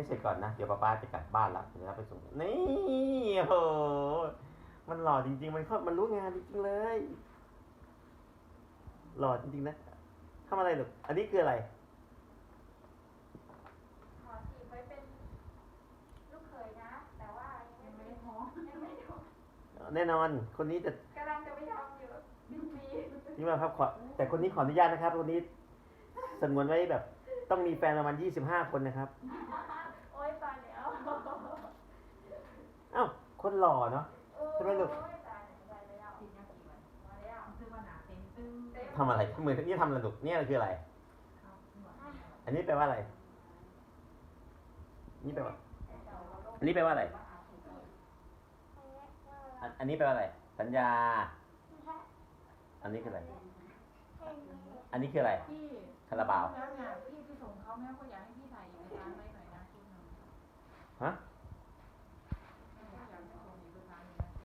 ให้เสร็จก่อนนะ เดี๋ยวป้าป้าจะกลับบ้านละเดี๋ยวเราไปส่ง นี่โห มันหล่อจริง ๆ มันเข้ามันรู้งานจริงๆเลย หล่อจริงๆนะทำอะไรลูกอันนี้คืออะไรขอจีบไว้เป็นลูกเขยนะ แต่ว่ายังไม่ได้ท้องยังไม่ได้ท้องแน่นอน คนนี้จะกำลังจะไปทำอยู่หนึ่งปีนี่มาครับขอแต่คนนี้ขออนุญาตนะครับ คนนี้สงวนไว้แบบ ต้องมีแฟนประมาณยี่สิบห้าคนนะครับ โอ๊ยตายแล้ว เอ้า คนหล่อเนาะทำไมลูกโอ๊ยตายแล้วตายแล้วกินยากี่วันมาแล้วซื้อวันหนาเต็มตึ้งเต็มทำอะไรมือนี่ทำอะไรลูกเนี่ยคืออะไรข้าวหัวอันนี้แปลว่าอะไร นี่แปลว่าอันนี้แปลว่าอะไรอันอันนี้แปลว่าอะไร สัญญา อันนี้คืออะไร อันนี้คืออะไรพี่คาราบาวแล้วเนี่ยพี่พี่ส่งเขาแม่ก็อยากให้พี่ถ่ายเอกสารไว้หน่อยนะชุดหนึ่งฮะเ